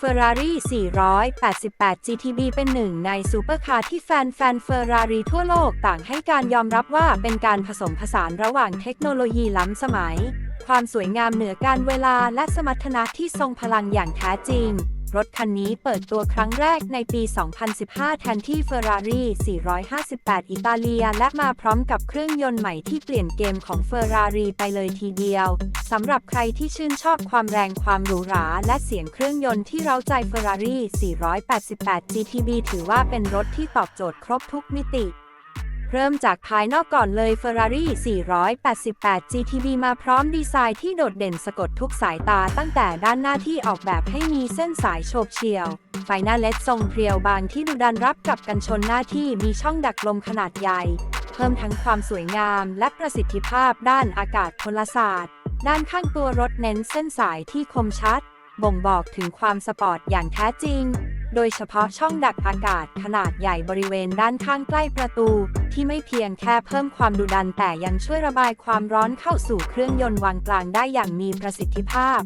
Ferrari 488 GTB เป็นหนึ่งในซูเปอร์คาร์ที่แฟนแฟนเฟอร์รารีทั่วโลกต่างให้การยอมรับว่าเป็นการผสมผสานระหว่างเทคโนโลยีล้ำสมัย ความสวยงามเหนือการเวลาและสมรรถนะที่ทรงพลังอย่างแท้จริง รถคันนี้เปิดตัวครั้งแรกในปี 2015 แทนที่ Ferrari 458 อิตาเลีย และมาพร้อมกับเครื่องยนต์ใหม่ที่เปลี่ยนเกมของ Ferrari ไปเลยทีเดียว สำหรับใครที่ชื่นชอบความแรงความหรูหรา และเสียงเครื่องยนต์ที่เร้าใจ Ferrari 488 GTB ถือว่าเป็นรถที่ตอบโจทย์ครบทุกมิติ เริ่มจากภายนอกก่อนเลย Ferrari 488 GTB มาพร้อมดีไซน์ที่โดดเด่นสะกดทุกสายตาตั้งแต่ด้านหน้าที่ออกแบบให้มีเส้นสายโฉบเฉี่ยว ไฟหน้าเล็ดทรงเพรียวบางที่ดุดันรับกับกันชนหน้าที่มีช่องดักลมขนาดใหญ่ เพิ่มทั้งความสวยงามและประสิทธิภาพด้านอากาศพลศาสตร์ ด้านข้างตัวรถเน้นเส้นสายที่คมชัด บ่งบอกถึงความสปอร์ตอย่างแท้จริง โดยเฉพาะช่องดักอากาศขนาดใหญ่บริเวณด้านข้างใกล้ประตู ที่ไม่เพียงแค่เพิ่มความดุดันแต่ยังช่วยระบายความร้อนเข้าสู่เครื่องยนต์วางกลางได้อย่างมีประสิทธิภาพ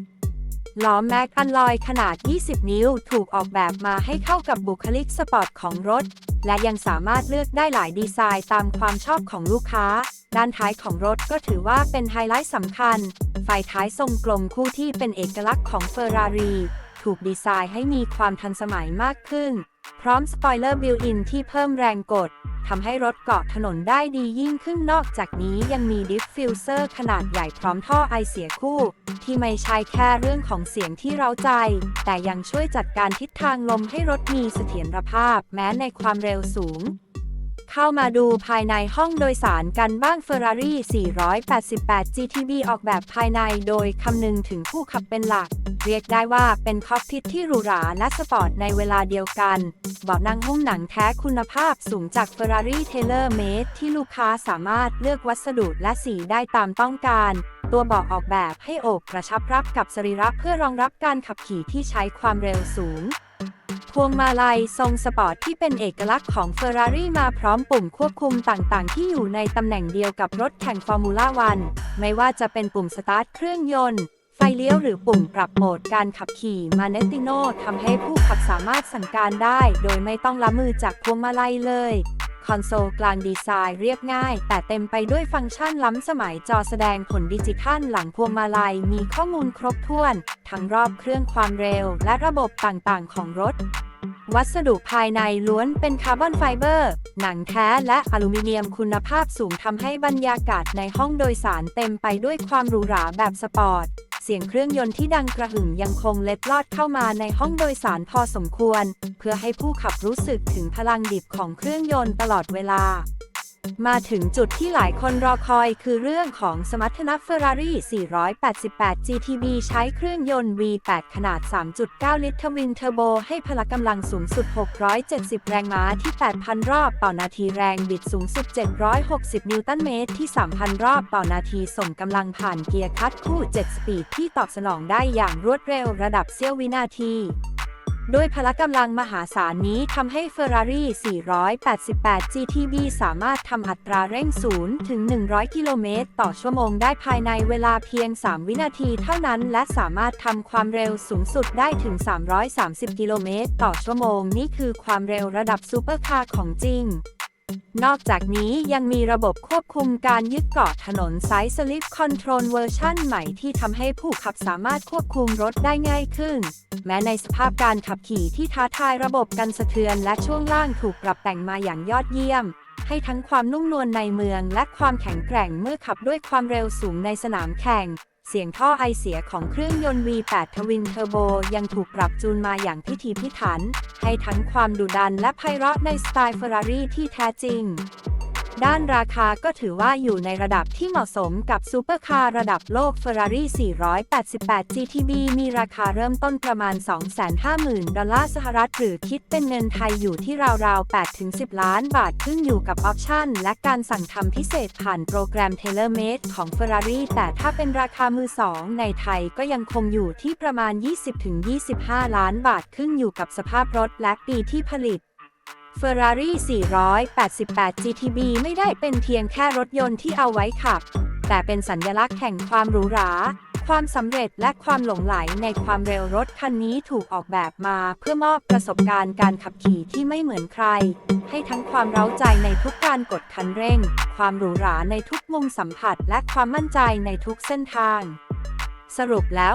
ล้อแม็กอันลอยขนาด 20 นิ้วถูกออกแบบมาให้เข้ากับบุคลิกสปอร์ตของรถ และยังสามารถเลือกได้หลายดีไซน์ตามความชอบของลูกค้า ด้านท้ายของรถก็ถือว่าเป็นไฮไลท์สำคัญ ไฟท้ายทรงกลมคู่ที่เป็นเอกลักษณ์ของเฟอร์รารี ถูกดีไซน์ให้มีความทันสมัยมากขึ้น พร้อมสปอยเลอร์บิลอินที่เพิ่มแรงกดทำให้รถเกาะถนนได้ดียิ่งขึ้นนอกจากนี้ยังมีดิฟฟิวเซอร์ขนาดใหญ่พร้อมท่อไอเสียคู่ ที่ไม่ใช่แค่เรื่องของเสียงที่เราใจ แต่ยังช่วยจัดการทิศทางลมให้รถมีเสถียรภาพแม้ในความเร็วสูง เข้ามาดูภายในห้องโดยสารกันบ้าง Ferrari 488 GTB ออกแบบภายในโดยคำนึงถึงผู้ขับเป็นหลัก เรียกได้ว่าเป็นคอกพิทที่หรูหราและสปอร์ตในเวลาเดียวกันเบาะนั่งหุ้มหนังแท้คุณภาพสูงจาก Ferrari Tailor Made ที่ลูกค้าสามารถเลือกวัสดุและสีได้ตามต้องการตัวเบาะออกแบบให้โอบกระชับรับกับสรีระเพื่อรองรับการขับขี่ที่ใช้ความเร็วสูง พวงมาลัยทรงสปอร์ตที่เป็นเอกลักษณ์ของเฟอร์รารี่มาพร้อมปุ่มควบคุมต่างๆ ที่อยู่ในตำแหน่งเดียวกับรถแข่งฟอร์มูล่าวันไม่ว่าจะเป็นปุ่มสตาร์ทเครื่องยนต์ ไฟเลี้ยวหรือปุ่มปรับโหมดการขับขี่มาเนติโนทำให้ผู้ขับสามารถสั่งการได้ โดยไม่ต้องละมือจากพวงมาลัยเลย คอนโซลกลางดีไซน์เรียบง่าย แต่เต็มไปด้วยฟังก์ชันล้ำสมัยจอแสดงผลดิจิทัลหลังพวงมาลัยมีข้อมูลครบถ้วน ทั้งรอบเครื่องความเร็วและระบบต่างๆ ของรถ วัสดุภายในล้วนเป็นคาร์บอนไฟเบอร์ หนังแท้และอลูมิเนียมคุณภาพสูงทำให้บรรยากาศในห้องโดยสารเต็มไปด้วยความหรูหราแบบสปอร์ต เสียงเครื่องยนต์ที่ดังกระหึ่มยังคงเล็ดลอดเข้ามาในห้องโดยสารพอสมควร เพื่อให้ผู้ขับรู้สึกถึงพลังดิบของเครื่องยนต์ตลอดเวลา มาถึงจุดที่หลายคนรอคอยคือเรื่องของสมรรถนะ Ferrari 488 GTB ใช้เครื่องยนต์ V8 ขนาด 3.9 ลิตรทวินเทอร์โบ ให้พละกำลังสูงสุด 670 แรงม้าที่ 8,000 รอบต่อนาทีแรงบิดสูงสุด 760 นิวตันเมตรที่ 3,000 รอบต่อนาทีส่งกำลังผ่านเกียร์คัดคู่ 7 สปีดที่ตอบสนองได้อย่างรวดเร็วระดับเสี้ยววินาที ด้วยพละกำลังมหาศาลนี้ทำให้ Ferrari 488 GTB สามารถทำอัตราเร่ง 0 ถึง 100 กิโลเมตร ต่อชั่วโมงได้ภายในเวลาเพียง 3 วินาทีเท่านั้น และสามารถทำความเร็วสูงสุดได้ถึง 330 กิโลเมตร ต่อชั่วโมง นี่คือความเร็วระดับซูเปอร์คาร์ของจริง นอกจากนี้ยังมีระบบควบคุมการยึดเกาะถนนไซส์สลิปคอนโทรลเวอร์ชันใหม่ที่ทำให้ผู้ขับสามารถควบคุมรถได้ง่ายขึ้น แม้ในสภาพการขับขี่ที่ท้าทายระบบกันสะเทือนและช่วงล่างถูกปรับแต่งมาอย่างยอดเยี่ยม ให้ทั้งความนุ่มนวลในเมืองและความแข็งแกร่งเมื่อขับด้วยความเร็วสูงในสนามแข่ง เสียงท่อไอเสียของเครื่องยนต์ V8 ทวินเทอร์โบยังถูกปรับจูนมาอย่างพิถีพิถัน ให้ทั้งความดุดันและไพเราะในสไตล์ Ferrari ที่แท้จริง ด้านราคาก็ถือว่าอยู่ในระดับที่เหมาะสมกับซูเปอร์คาร์ระดับโลก Ferrari 488 GTB มีราคาเริ่มต้นประมาณ 250,000 ดอลลาร์สหรัฐ หรือคิดเป็นเงินไทยอยู่ที่ราวๆ 8-10 ล้านบาท ขึ้นอยู่กับออปชั่น และการสั่งทำพิเศษผ่านโปรแกรม Tailor Made ของ Ferrari แต่ถ้าเป็นราคามือสองในไทยก็ยังคงอยู่ที่ประมาณ 20-25 ล้านบาท ขึ้นอยู่กับสภาพรถและปีที่ผลิต Ferrari 488 GTB ไม่ได้เป็นเพียงแค่รถยนต์ที่เอาไว้ขับ แต่เป็นสัญลักษณ์แห่งความหรูหรา ความสำเร็จและความหลงไหลในความเร็วรถคันนี้ถูกออกแบบมาเพื่อมอบประสบการณ์การขับขี่ที่ไม่เหมือนใคร ให้ทั้งความเร้าใจในทุกการกดคันเร่ง ความหรูหราในทุกมุมสัมผัส และความมั่นใจในทุกเส้นทาง สรุปแล้ว